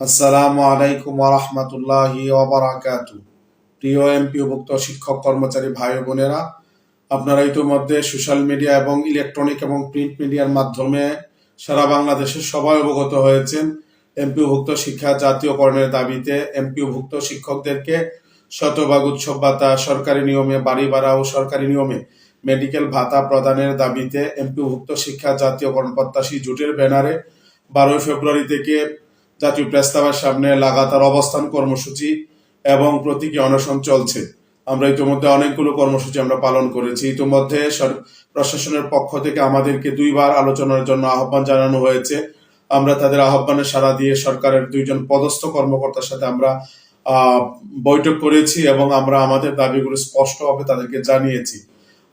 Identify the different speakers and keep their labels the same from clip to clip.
Speaker 1: আসসালামু আলাইকুম রহমতুল্লাহি ওবরাকাতু প্রিয় এমপিওভুক্ত শিক্ষক কর্মচারী ভাই বোনেরা, আপনারা ইতিমধ্যে সোশ্যাল মিডিয়া এবং ইলেকট্রনিক এবং প্রিন্ট মিডিয়ার মাধ্যমে সারা বাংলাদেশের সবাই অবগত হয়েছেন। এমপিওভুক্ত শিক্ষা জাতীয়করণের দাবিতে এমপিওভুক্ত শিক্ষকদেরকে শতভাগ উৎসব ভাতা, সরকারি নিয়মে বাড়ি ভাড়া ও সরকারি নিয়মে মেডিকেল ভাতা প্রদানের দাবিতে এমপিওভুক্ত শিক্ষা জাতীয়করণ প্রত্যাশী জোটের ব্যানারে বারোই ফেব্রুয়ারি থেকে জাতীয় প্রেসক্লাবের সামনে লাগাতার অবস্থান কর্মসূচি এবং প্রতীকী অনশন চলছে। আমরা ইতিমধ্যে অনেকগুলো কর্মসূচি আমরা পালন করেছি। ইতিমধ্যে প্রশাসনের পক্ষ থেকে আমাদেরকে দুইবার আলোচনার জন্য আহ্বান জানানো হয়েছে। আমরা তাদের আহ্বানে সাড়া দিয়ে সরকারের দুইজন পদস্থ কর্মকর্তার সাথে আমরা বৈঠক করেছি এবং আমরা আমাদের দাবিগুলো স্পষ্টভাবে তাদেরকে জানিয়েছি।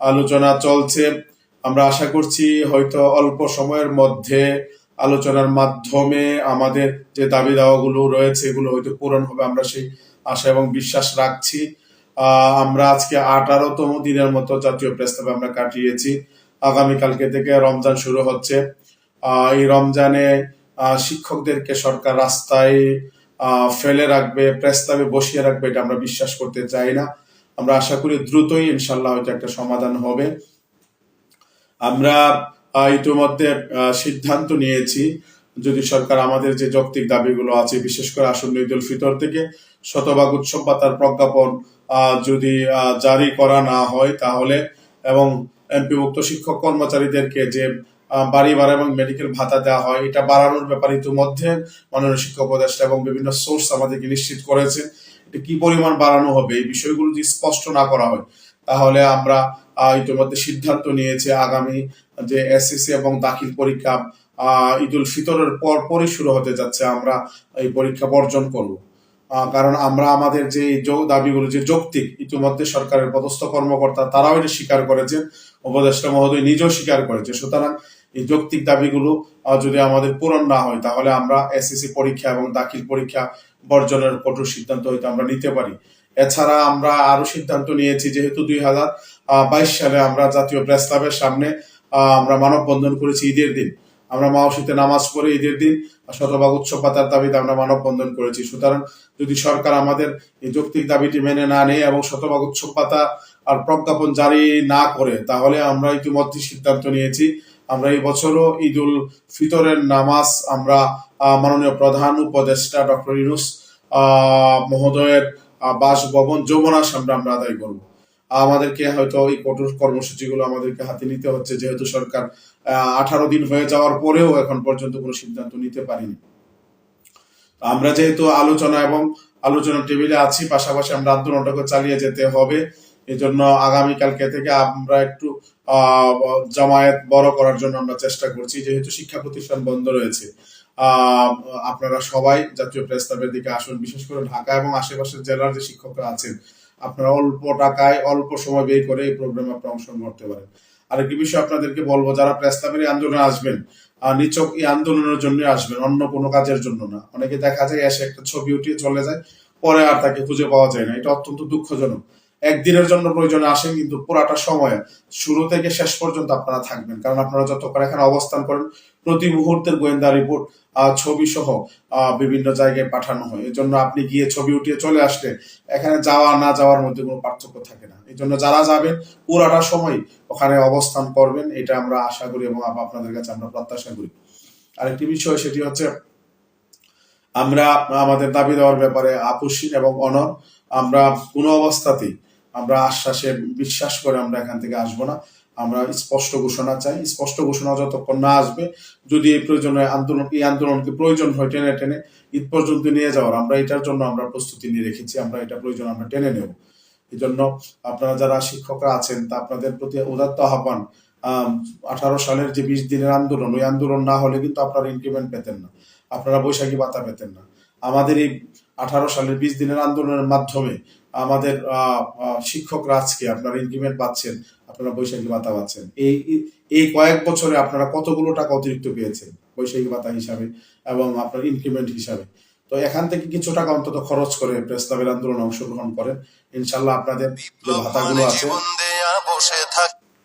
Speaker 1: আলোচনা চলছে। আমরা আশা করছি হয়তো অল্প সময়ের মধ্যে আলোচনার মাধ্যমে আমাদের যে দাবি দাওয়াগুলো রয়েছে, এগুলো হয়তো পূরণ হবে আমরা সেই আশা এবং বিশ্বাস রাখছি। আমরা আজকে আঠারোতম দিনের মতো জাতীয় প্রস্তাবে আমরা কাটিয়েছি। আগামীকালকে থেকে রমজান শুরু হচ্ছে। এই রমজানে শিক্ষকদেরকে সরকার রাস্তায় ফেলে রাখবে প্রস্তাবে বসিয়ে রাখবে, এটা আমরা বিশ্বাস করতে চাই না। আমরা আশা করি দ্রুতই ইনশাল্লাহ হয়তো একটা সমাধান হবে। আমরা ইতিমধ্যে সিদ্ধান্ত নিয়েছি। যদি সরকার আমাদের যে যৌক্তিক দাবিগুলো আছে, বিশেষ করে আসন্ন ঈদ ফিতর থেকে শতভাগ উৎসব ভাতার প্রজ্ঞাপন যদি জারি করা না হয় তাহলে, এবং এমপিভুক্ত শিক্ষক কর্মচারীদেরকে যে বাড়ি ভাড়া এবং মেডিকেল ভাতা দেওয়া হয়, এটা বাড়ানোর ব্যাপারে ইতিমধ্যে মাননীয় শিক্ষা উপদেষ্টা এবং বিভিন্ন সোর্স আমাদেরকে নিশ্চিত করেছে। এটা কি পরিমাণ বাড়ানো হবে, এই বিষয়গুলো যদি স্পষ্ট না করা হয় তাহলে আমরা ইতিমধ্যে সিদ্ধান্ত নিয়েছে আগামী যে এসএসসি এবং দাখিল পরীক্ষা আহ, ঈদ উল ফিতরের পর পরই শুরু হতে যাচ্ছে আমরা এই পরীক্ষা বর্জন করব। কারণ আমরা আমাদের যৌ- দাবিগুলো যে যৌক্তিক ইতিমধ্যে সরকারের পদস্থ কর্মকর্তা তারাও এটা স্বীকার করেছেন উপদেষ্টা মহোদয় নিজেও স্বীকার করেছে। সুতরাং এই যৌক্তিক দাবিগুলো যদি আমাদের পূরণ না হয় তাহলে আমরা এসএসসি পরীক্ষা এবং দাখিল পরীক্ষা বর্জনের কঠোর সিদ্ধান্ত হয়তো আমরা নিতে পারি। এছাড়া আমরা আরও সিদ্ধান্ত নিয়েছি যেহেতু দুই হাজার বাইশ সালে আমরা জাতীয় প্রেস ক্লাবের সামনে আমরা মানববন্ধন করেছি ঈদের দিন। আমরা মাওসিতে নামাজ পড়ে ঈদের দিন শতভাগ উৎসব পাতার দাবিতে আমরা মানববন্ধন করেছি। সুতরাং যদি সরকার আমাদের এই যৌক্তিক দাবিটি মেনে না নেয় এবং শতভাগ উৎসব পাতা আর প্রজ্ঞাপন জারি না করে, তাহলে আমরা ইতিমধ্যে সিদ্ধান্ত নিয়েছি, আমরা এই বছরও ঈদ উল ফিতরের নামাজ আমরা মাননীয় প্রধান উপদেষ্টা ডক্টর ইউনুস মহোদয়ের বাসভবন যমুনার সামনে আমরা আদায় করব। আমাদেরকে হয়তো এই কঠোর কর্মসূচিগুলো আমাদেরকে হাতে নিতে হচ্ছে, যেহেতু সরকার আঠারো দিন হয়ে যাওয়ার পরেও এখন পর্যন্ত কোনো সিদ্ধান্ত নিতে পারিনি। আমরা যেহেতু আলোচনা এবং আলোচনা টেবিলে আছি, পাশাপাশি আমরা আন্দোলনটাকে চালিয়ে যেতে হবে। এই জন্য আগামীকালকে থেকে আমরা একটু জামায়াত বড় করার জন্য আমরা চেষ্টা করছি, যেহেতু শিক্ষা প্রতিষ্ঠান বন্ধ রয়েছে। আপনারা সবাই জাতীয় প্রেস ক্লাবের দিকে আসুন, বিশেষ করে ঢাকা এবং আশেপাশের জেলার যে শিক্ষকরা আছেন, আপনারা অল্প টাকায় অল্প সময় ব্যয় করে এই প্রোগ্রামে আপনারা অংশগ্রহণ করতে পারেন। আরেকটি বিষয় আপনাদেরকে বলব, যারা প্রেস ক্লাবের এই আন্দোলনে আসবেন নিচক এই আন্দোলনের জন্য আসবেন, অন্য কোনো কাজের জন্য না। অনেকে দেখা যায় এসে একটা ছবি উঠিয়ে চলে যায়, পরে আর তাকে খুঁজে পাওয়া যায় না। এটা অত্যন্ত দুঃখজনক। একদিনের জন্য প্রয়োজনে আসেন, কিন্তু পুরাটা সময় শুরু থেকে শেষ পর্যন্ত আপনারা থাকবেন। কারণ আপনারা যতক্ষণ এখানে অবস্থান করেন, প্রতি মুহূর্তের গোয়েন্দা রিপোর্ট ছবি সহ বিভিন্ন জায়গায় পাঠানো হয়। এই জন্য আপনি গিয়ে ছবি উঠিয়ে চলে আসলে এখানে যাওয়া, না যাওয়ার মধ্যে কোনো পার্থক্য থাকে না। এই জন্য যারা যাবেন, পুরাটা সময় ওখানে অবস্থান করবেন, এটা আমরা আশা করি এবং আপনাদের কাছে আমরা প্রত্যাশা করি। আরেকটি বিষয় সেটি হচ্ছে, আমরা আমাদের দাবি দেওয়ার ব্যাপারে আপুসীন এবং অনর আমরা কোনো অবস্থাতেই আমরা আশ্বাসে বিশ্বাস করে আমরা এখান থেকে আসব না। আমরা স্পষ্ট ঘোষণা চাই। স্পষ্ট ঘোষণা যতক্ষণ না আসবে, যদি এই প্রয়োজনে আন্দোলন, এই আন্দোলনকে প্রয়োজন হয় টেনে টেনে, ঈদ পর্যন্ত নিয়ে যাওয়ার, আমরা এটার জন্য আমরা প্রস্তুতি নিয়ে রেখেছি, আমরা এটা প্রয়োজন আমরা টেনে নেব। এই জন্য আপনারা যারা শিক্ষকরা আছেন, তা আপনাদের প্রতি উদাত্ত আহ্বান আঠারো সালের যে বিশ দিনের আন্দোলন, ওই আন্দোলন না হলে কিন্তু আপনারা ইনক্রিমেন্ট পেতেন না। আপনারা বৈশাখী ভাতা পেতেন না। আমাদের এই আঠারো সালের বিশ দিনের আন্দোলনের মাধ্যমে আমাদের শিক্ষকরা আজকে আপনারা ইনক্রিমেন্ট পাচ্ছেন আপনারা বৈশাখী ভাতা পাচ্ছেন। এই এই কয়েক বছরে আপনারা কতগুলো টাকা অতিরিক্ত পেয়েছেন বৈশাখী ভাতা হিসাবে এবং আপনার ইনক্রিমেন্ট হিসাবে? তো এখান থেকে কিছু টাকা অন্তত খরচ করে প্রেস ক্লাবের আন্দোলনে অংশগ্রহণ করেন। ইনশাল্লাহ আপনাদের যে ভাতাগুলো আছে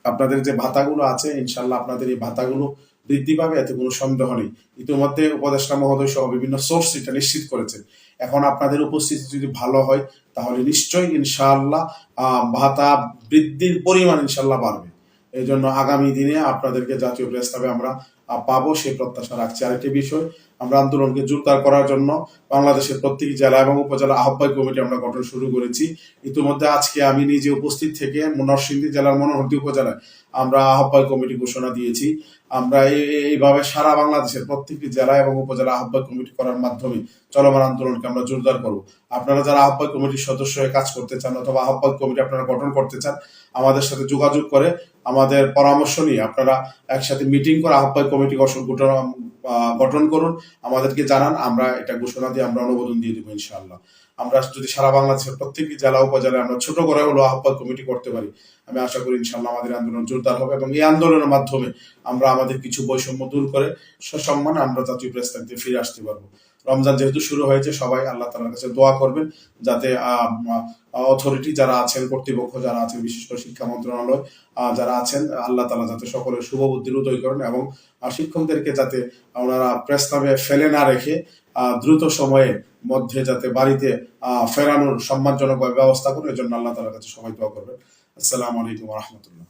Speaker 1: আপনাদের যে ভাতাগুলো আছে ইনশাল্লাহ আপনাদের এই ভাতাগুলো বৃদ্ধি পাবে, এতে কোনো সন্দেহ নেই। ইতিমধ্যে উপদেষ্টা মহোদয় সহ বিভিন্ন সোর্স এটা নিশ্চিত করেছে। এখন আপনাদের উপস্থিতি যদি ভালো হয়, তাহলে নিশ্চয়ই ইনশাআল্লাহ ভাতা বৃদ্ধির পরিমাণ ইনশাল্লাহ বাড়বে। এই জন্য আগামী দিনে আপনাদেরকে জাতীয় প্রেস ক্লাবে আমরা পাবো, সেই প্রত্যাশা রাখছি। আরেকটি বিষয় আমরা আন্দোলনকে জোরদার করার জন্য বাংলাদেশের প্রত্যেক জেলা এবং উপজেলা আহ্বায়ক কমিটি আমরা গঠন শুরু করেছি। ইতিমধ্যে আজকে আমি নিজে উপস্থিত থেকে নরসিংদী জেলার মনোহরদী উপজেলায় আমরা আহ্বায়ক কমিটি ঘোষণা দিয়েছি। আমরা এই- এই- এইভাবে সারা বাংলাদেশের প্রত্যেকটি জেলা এবং উপজেলা আহ্বায়ক কমিটি করার মাধ্যমে চলমান আন্দোলনকে আমরা জোরদার করব। আপনারা যারা আহ্বায়ক কমিটির সদস্য হয়ে কাজ করতে চান অথবা আহ্বায়ক কমিটি আপনারা গঠন করতে চান, আমাদের সাথে যোগাযোগ করে আমাদের পরামর্শ নিয়ে আপনারা একসাথে মিটিং করে আহ্বায়ক কমিটি গঠন গঠন- করুন, আমাদেরকে জানান, আমরা এটা ঘোষণা দিয়ে আমরা অনুমোদন দিয়ে দেবো ইনশাআল্লাহ। আমরা যদি সারা বাংলাদেশের প্রত্যেকটি জেলা উপজেলায় আমরা ছোট করে হলো আহ্বান কমিটি করতে পারি, আমি আশা করি ইনশাল্লাহ আমাদের আন্দোলন জোরদার হবে এবং এই আন্দোলনের মাধ্যমে আমরা আমাদের কিছু বৈষম্য দূর করে সসম্মানে আমরা জাতীয় প্রেস ফিরে আসতে পারব। রমজান যেহেতু শুরু হয়েছে, সবাই আল্লাহ তালার কাছে দোয়া করবেন যাতে অথরিটি যারা আছেন, কর্তৃপক্ষ যারা আছেন, বিশেষ করে শিক্ষা মন্ত্রণালয় যারা আছেন, আল্লাহ তালা যাতে সকলের শুভ বুদ্ধির উদয় করেন এবং শিক্ষকদেরকে যাতে ওনারা প্রেস ক্লাবে ফেলে না রেখে দ্রুত সময়ে মধ্যে যাতে বাড়িতে ফেরানোর সম্মানজনক ব্যবস্থা করেন, এজন্য আল্লাহ তালার কাছে সবাই দোয়া করবেন। আসসালামু আলাইকুম রহমতুল্লাহ।